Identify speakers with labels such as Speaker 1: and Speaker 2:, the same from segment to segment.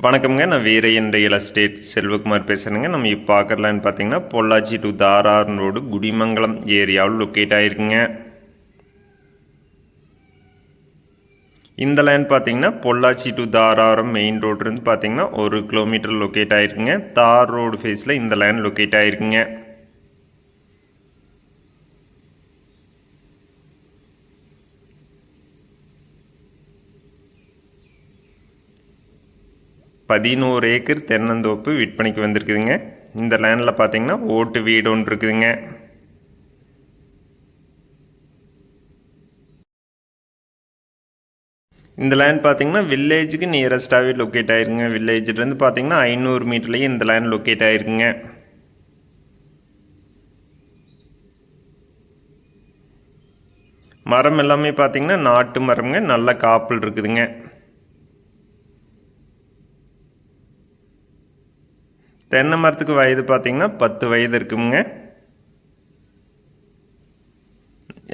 Speaker 1: வணக்கம்ங்க. நான் Veeraiyan real estate Selvakumar பேசுகிறேங்க நம்ம இப்போ பார்க்குறலான்னு பார்த்தீங்கன்னா பொள்ளாச்சி டு தாரார் ரோடு குடிமங்கலம் ஏரியாவில் லொக்கேட் ஆகிருக்குங்க இந்த லேண்ட் பார்த்தீங்கன்னா பொள்ளாச்சி டு தாராரம் மெயின் ரோட்லேருந்து பார்த்தீங்கன்னா ஒரு கிலோமீட்டர் லொக்கேட் ஆகிருக்குங்க தார் ரோடு ஃபேஸில் இந்த லேண்ட் லொக்கேட் ஆகிருக்குங்க பதினோரு ஏக்கர் தென்னந்தோப்பு விற்பனைக்கு வந்திருக்குதுங்க. இந்த லேண்டில் பார்த்தீங்கன்னா ஓட்டு வீடு ஒன்று இருக்குதுங்க. இந்த லேண்ட் பார்த்தீங்கன்னா வில்லேஜுக்கு நியரஸ்டாகவே லொக்கேட் ஆயிருங்க வில்லேஜ்லேருந்து பார்த்தீங்கன்னா ஐநூறு மீட்டர்லேயே இந்த லேண்ட் லொக்கேட் ஆயிருக்குங்க. மரம் எல்லாமே பார்த்தீங்கன்னா நாட்டு மரம்ங்க. நல்ல காப்பல் இருக்குதுங்க. தென்னை மரத்துக்கு வயது பார்த்திங்கன்னா பத்து வயது இருக்குங்க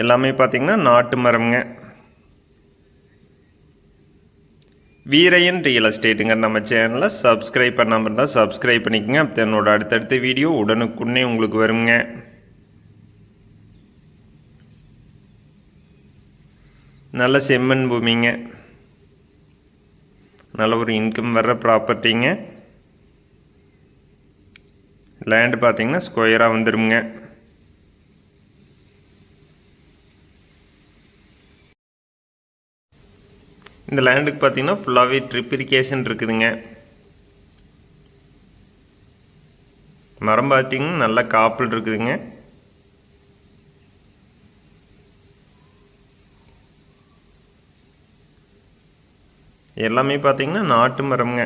Speaker 1: எல்லாமே பார்த்தீங்கன்னா நாட்டு மரம்ங்க. வீரையன் ரியல் எஸ்டேட்டுங்க நம்ம சேனலை சப்ஸ்கிரைப் பண்ணாமல் இருந்தால் சப்ஸ்கிரைப் பண்ணிக்கோங்க. அப்போ என்னோட அடுத்தடுத்த வீடியோ உடனுக்குன்னே உங்களுக்கு வருங்க நல்ல செம்மண் பூமிங்க. நல்ல ஒரு இன்கம் வர்ற ப்ராப்பர்ட்டிங்க லேண்டு பார்த்தீங்கன்னா ஸ்கொயராக வந்துடுங்க இந்த லேண்டுக்கு பார்த்தீங்கன்னா ஃபுல்லாகவே ட்ரிப்பிரிகேஷன் இருக்குதுங்க. மரம் பார்த்தீங்கன்னா நல்ல காப்பிள் இருக்குதுங்க. எல்லாமே பார்த்தீங்கன்னா நாட்டு மரம்ங்க.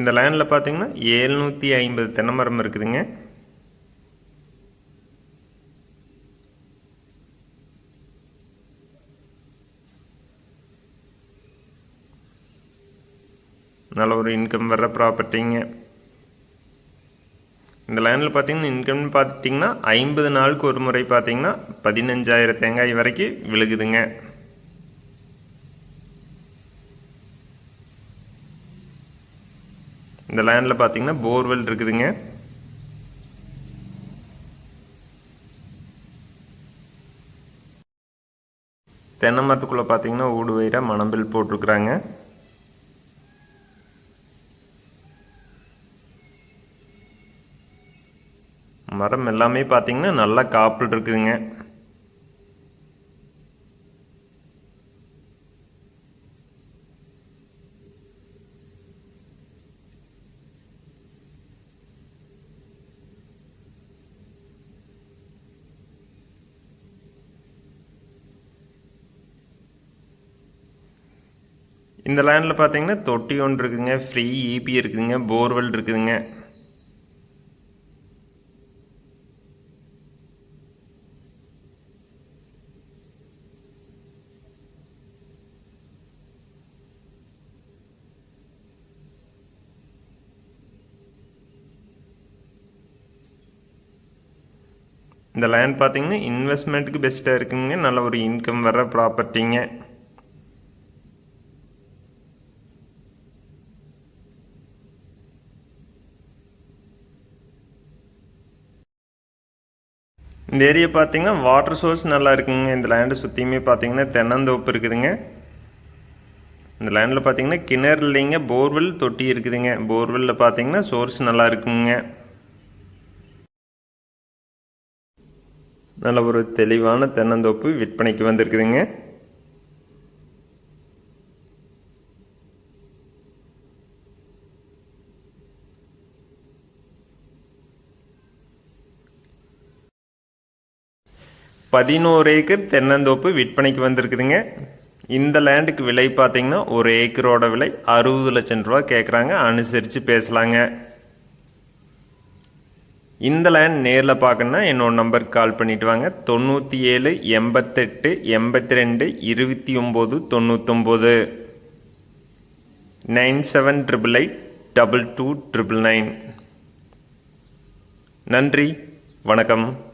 Speaker 1: இந்த லேண்டில் பார்த்தீங்கன்னா ஏழ்நூற்றி ஐம்பது தென்னை மரம் இருக்குதுங்க. நல்ல ஒரு இன்கம் வர்ற ப்ராப்பர்ட்டிங்க இந்த லைனில் பார்த்தீங்கன்னா இன்கம்னு பார்த்துட்டிங்கன்னா ஐம்பது நாளுக்கு ஒரு முறை பார்த்தீங்கன்னா பதினஞ்சாயிரம் தேங்காய் வரைக்கும் விழுகுதுங்க. இந்த லேண்டில் பார்த்தீங்கன்னா போர்வெல் இருக்குதுங்க. தென்னை மரத்துக்குள்ளே பார்த்தீங்கன்னா ஊடு வயிறாக மணம்பில் போட்டிருக்குறாங்க. மரம் எல்லாமே பார்த்தீங்கன்னா நல்லா காப்பில் இருக்குதுங்க. இந்த லேண்டில் பார்த்தீங்கன்னா தொட்டி ஒன்று இருக்குதுங்க. ஃப்ரீ இபி இருக்குதுங்க. போர்வெல் இருக்குதுங்க. இந்த லேண்ட் பார்த்தீங்கன்னா இன்வெஸ்ட்மெண்ட்டுக்கு பெஸ்ட்டாக இருக்குங்க. நல்ல ஒரு இன்கம் வர ப்ராப்பர்ட்டிங்க இந்த ஏரியா பார்த்தீங்கன்னா வாட்டர் சோர்ஸ் நல்லா இருக்குங்க. இந்த லேண்டை சுற்றியுமே பார்த்தீங்கன்னா தென்னந்தோப்பு இருக்குதுங்க. இந்த லேண்டில் பார்த்தீங்கன்னா கிணறு இல்லைங்க. போர்வெல் தொட்டி இருக்குதுங்க. போர்வெல்லில் பார்த்தீங்கன்னா சோர்ஸ் நல்லா இருக்குங்க. நல்ல ஒரு தெளிவான தென்னந்தோப்பு விற்பனைக்கு வந்திருக்குதுங்க. பதினோரு ஏக்கர் தென்னந்தோப்பு விற்பனைக்கு வந்திருக்குதுங்க. இந்த லேண்டுக்கு விலை பார்த்தீங்கன்னா ஒரு ஏக்கரோட விலை அறுபது லட்சம் ரூபா கேட்குறாங்க அனுசரித்து பேசலாங்க. இந்த லேண்ட் நேரில் பார்க்கணுன்னா என்னோட நம்பருக்கு கால் பண்ணிவிட்டு வாங்க. தொண்ணூற்றி ஏழு எண்பத்தெட்டு எண்பத்தி ரெண்டு இருபத்தி ஒம்பது தொண்ணூத்தொம்பது. Nine seven triple eight double two triple nine. நன்றி. வணக்கம்.